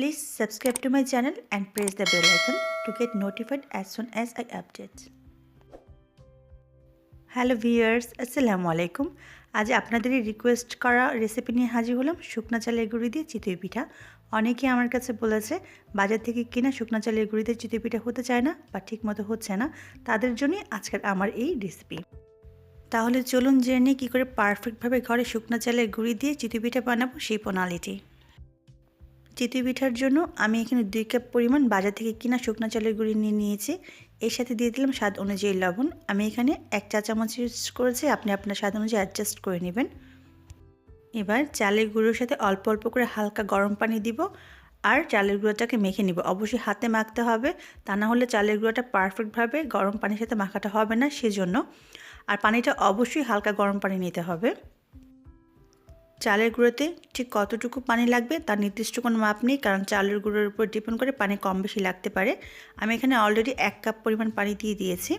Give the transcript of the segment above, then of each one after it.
Please subscribe to my channel and press the bell icon to get notified as soon as I update. Hello viewers আসসালামু আলাইকুম আজ আপনাদেরই request করা recipe নিয়ে হাজির হলাম শুকনা চালের গুঁড়ি দিয়ে চিতই পিঠা। অনেকেই আমার কাছে বলেছে, বাজার থেকে কিনা শুকনা চালের গুঁড়ি দিয়ে চিতই পিঠা হতে চায় না বা ঠিকমতো হচ্ছে না, তাদের জন্যই আজকের আমার এই রেসিপি তাহলে চলুন জেনে কী করে পারফেক্টভাবে ঘরে শুকনা চালের গুঁড়ি দিয়ে চিতই পিঠা বানাবো সেই প্রণালীটি। চিতই পিঠার জন্য আমি এখানে দুই কাপ পরিমাণ বাজার থেকে কিনা শুকনো চালের গুঁড়ি নিয়ে নিয়েছি। এর সাথে দিয়ে দিলাম স্বাদ অনুযায়ী লবণ। আমি এখানে এক চা চামচ ইউজ করেছি, আপনি আপনার স্বাদ অনুযায়ী অ্যাডজাস্ট করে নেবেন। এবার চালের গুঁড়োর সাথে অল্প অল্প করে হালকা গরম পানি দিব আর চালের গুঁড়োটাকে মেখে নিব। অবশ্যই হাতে মাখতে হবে, তা না হলে চালের গুঁড়োটা পারফেক্টভাবে গরম পানির সাথে মাখাটা হবে না সেজন্য। আর পানিটা অবশ্যই হালকা গরম পানি নিতে হবে। চালের গুঁড়োতে ঠিক কতটুকু পানি লাগবে তার নির্দিষ্ট কোনো মাপ নেই, কারণ চালের গুঁড়োর উপর ডিপেন্ড করে পানি কম বেশি লাগতে পারে। আমি এখানে অলরেডি এক কাপ পরিমাণ পানি দিয়ে দিয়েছি।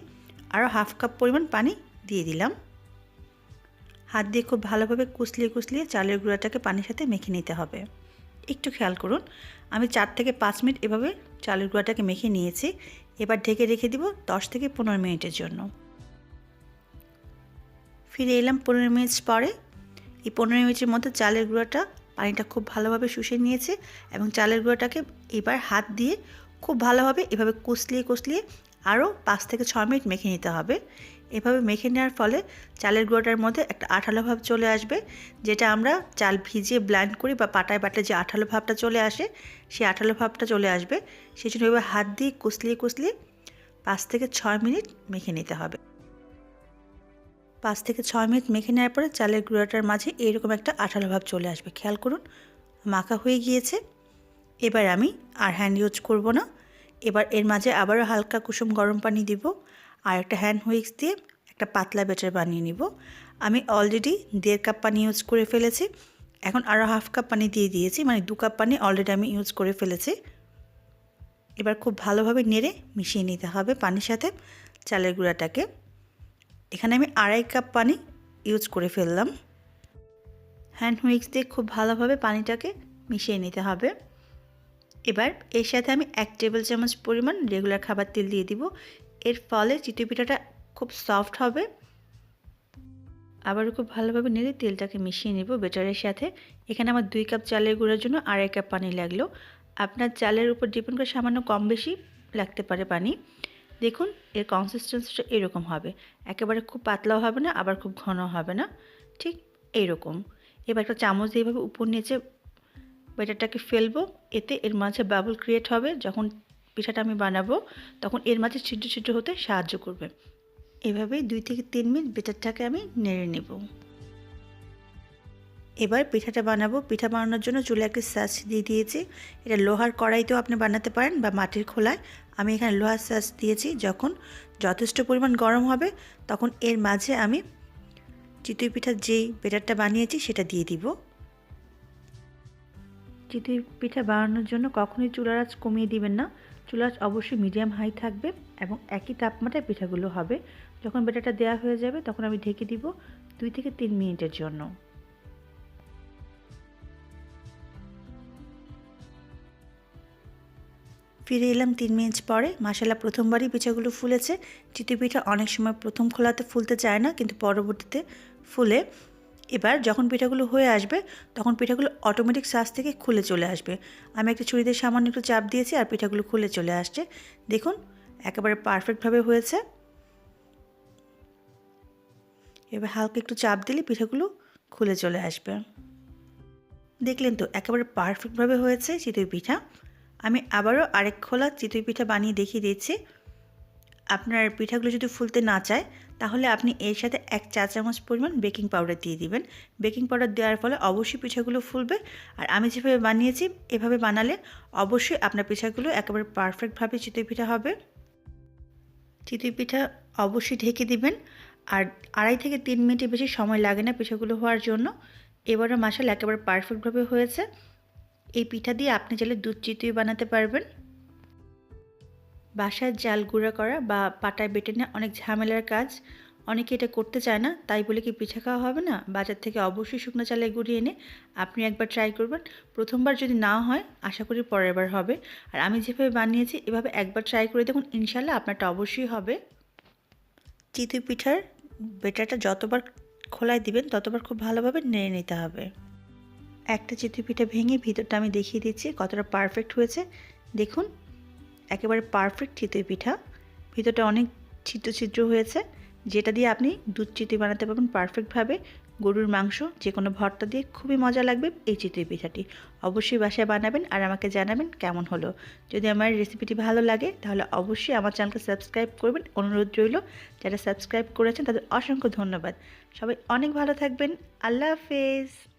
আরও হাফ কাপ পরিমাণ পানি দিয়ে দিলাম। হাত দিয়ে খুব ভালোভাবে কুচলিয়ে কুচলিয়ে চালের গুঁড়োটাকে পানির সাথে মেখে নিতে হবে। একটু খেয়াল করুন, আমি চার থেকে পাঁচ মিনিট এভাবে চালের গুঁড়োটাকে মেখে নিয়েছি। এবার ঢেকে রেখে দিব দশ থেকে পনেরো মিনিটের জন্য। ফিরে এলাম পনেরো মিনিট পরে। এই পনেরো মিনিটের মধ্যে চালের গুঁড়োটা পানিটা খুব ভালোভাবে শুষে নিয়েছে এবং চালের গুঁড়োটাকে এবার হাত দিয়ে খুব ভালোভাবে এভাবে কুচলিয়ে কুচলিয়ে আরও পাঁচ থেকে ছ মিনিট মেখে নিতে হবে। এভাবে মেখে নেওয়ার ফলে চালের গুঁড়োটার মধ্যে একটা আঠালো ভাব চলে আসবে, যেটা আমরা চাল ভিজিয়ে ব্ল্যান্ড করি বা পাটায় বাটে যে আঠালো ভাবটা চলে আসে, সেই আঠালো ভাবটা চলে আসবে। সেই জন্য এবার হাত দিয়ে কুচলিয়ে কুচলিয়ে পাঁচ থেকে ছয় মিনিট মেখে নিতে হবে। পাঁচ থেকে ছয় মিনিট মেখে নেওয়ার পরে চালের গুঁড়োটার মাঝে এইরকম একটা আঠালো ভাব চলে আসবে, খেয়াল করুন। মাখা হয়ে গিয়েছে। এবার আমি আর হ্যান্ড ইউজ করব না। এবার এর মাঝে আবারও হালকা কুসুম গরম পানি দিব আর একটা হ্যান্ড হুইক্স দিয়ে একটা পাতলা ব্যাটার বানিয়ে নিব। আমি অলরেডি দেড় কাপ পানি ইউজ করে ফেলেছি। এখন আরও হাফ কাপ পানি দিয়ে দিয়েছি মানে দু কাপ পানি অলরেডি আমি ইউজ করে ফেলেছি। এবার খুব ভালোভাবে নেড়ে মিশিয়ে নিতে হবে পানির সাথে চালের গুঁড়াটাকে। এখানে আমি আড়াই কাপ পানি ইউজ করে ফেললাম। হ্যান্ড হুইক্স দিয়ে খুব ভালোভাবে পানিটাকে মিশিয়ে নিতে হবে। এবার এর সাথে আমি এক টেবিল চামচ পরিমাণ রেগুলার খাবার তেল দিয়ে দিব। এর ফলে চিতই পিঠাটা খুব সফট হবে। আবারও খুব ভালোভাবে নেড়ে তেলটাকে মিশিয়ে নেব বেটারের সাথে। এখানে আমার দুই কাপ চালের গুঁড়োর জন্য আড়াই কাপ পানি লাগল। আপনার চালের উপর ডিপেন্ড করে সামান্য কম বেশি লাগতে পারে পানি। দেখুন, এর কনসিস্টেন্সিটা এরকম হবে। একেবারে খুব পাতলাও হবে না, আবার খুব ঘন হবে না। ঠিক এইরকম। এবার একটা চামচ দিয়ে এইভাবে উপর নিচে ব্যাটারটাকে ফেলব। এতে এর মাঝে বাবল ক্রিয়েট হবে। যখন পিঠাটা আমি বানাবো, তখন এর মাঝে ছিদ্র ছিদ্র হতে সাহায্য করবে। এভাবেই দুই থেকে তিন মিনিট বেটারটাকে আমি নেড়ে নেব। এবার পিঠাটা বানাবো। পিঠা বানানোর জন্য চুলে একটা সাজ দিয়ে দিয়েছি। এটা লোহার কড়াইতেও আপনি বানাতে পারেন বা মাটির খোলায়। আমি এখানে লোহার সাজ দিয়েছি। যখন যথেষ্ট পরিমাণ গরম হবে, তখন এর মাঝে আমি চিতই পিঠার যেই বেটারটা বানিয়েছি, সেটা দিয়ে দিব। চিতই পিঠা বানানোর জন্য কখনোই চুলার কমিয়ে দিবেন না। চুলার আঁচ অবশ্যই মিডিয়াম হাই থাকবে এবং একই তাপমাত্রায় পিঠাগুলো হবে। যখন বেটারটা দেওয়া হয়ে যাবে, তখন আমি ঢেকে দিব দুই থেকে তিন মিনিটের জন্য। ফিরে এলাম তিন মিনিট পরে। মাসালা প্রথমবারই পিঠাগুলো ফুলেছে। চিতই পিঠা অনেক সময় প্রথম খোলাতে ফুলতে চায় না, কিন্তু পরবর্তীতে ফুলে। এবার যখন পিঠাগুলো হয়ে আসবে, তখন পিঠাগুলো অটোমেটিক সাজ থেকে খুলে চলে আসবে। আমি একটা ছুরিতে সামান্য একটু চাপ দিয়েছি আর পিঠাগুলো খুলে চলে আসছে। দেখুন, একেবারে পারফেক্টভাবে হয়েছে। এবার হালকা একটু চাপ দিলে পিঠাগুলো খুলে চলে আসবে। দেখলেন তো, একেবারে পারফেক্টভাবে হয়েছে চিতই পিঠা। আমি আবারও আরেক খোলা চিতই পিঠা বানিয়ে দেখিয়ে দিয়েছি। আপনার পিঠাগুলো যদি ফুলতে না চায়, তাহলে আপনি এর সাথে এক চা চামচ পরিমাণ বেকিং পাউডার দিয়ে দিবেন। বেকিং পাউডার দেওয়ার ফলে অবশ্যই পিঠাগুলো ফুলবে। আর আমি যেভাবে বানিয়েছি, এভাবে বানালে অবশ্যই আপনার পিঠাগুলো একেবারে পারফেক্টভাবে চিতই পিঠা হবে। চিতই পিঠা অবশ্যই ঢেকে দিবেন। আর আড়াই থেকে তিন মিনিটের বেশি সময় লাগে না পিঠাগুলো হওয়ার জন্য। এবারও মাসাল একেবারে পারফেক্টভাবে হয়েছে। এই পিঠা দিয়ে আপনি চাইলে দুধ চিতুই বানাতে পারবেন। বাসায় জাল গুঁড়া করা বা পাটায় বেটে নেওয়া অনেক ঝামেলার কাজ। অনেকে এটা করতে চায় না, তাই বলে কি পিঠা খাওয়া হবে না? বাজার থেকে অবশ্যই শুকনো চালের গুঁড়িয়ে এনে আপনি একবার ট্রাই করবেন। প্রথমবার যদি না হয়, আশা করি পরের বার হবে। আর আমি যেভাবে বানিয়েছি, এভাবে একবার ট্রাই করে দেখুন ইনশাল্লাহ আপনারটা অবশ্যই হবে। চিতই পিঠার বেটারটা যতবার খোলায় দিবেন, ততবার খুব ভালোভাবে নেড়ে নিতে হবে। একটা চিতই পিঠা ভেঙে ভিতরটা আমি দেখিয়ে দিচ্ছি, কতটা পারফেক্ট হয়েছে। দেখুন, একেবারে পারফেক্ট চিতই পিঠা ভিতরটা অনেক ছিদ্র ছিদ্র হয়েছে, যেটা দিয়ে আপনি দুধ চিতই বানাতে পারবেন পারফেক্টভাবে গরুর মাংস যে কোনো ভর্তা দিয়ে খুবই মজা লাগবে এই চিতই পিঠাটি অবশ্যই বাসায় বানাবেন আর আমাকে জানাবেন কেমন হলো। যদি আমার রেসিপিটি ভালো লাগে, তাহলে অবশ্যই আমার চ্যানেলকে সাবস্ক্রাইব করবেন। অনুরোধ রইল, যারা সাবস্ক্রাইব করেছেন তাদের অসংখ্য ধন্যবাদ। সবাই অনেক ভালো থাকবেন। আল্লাহ হাফেজ।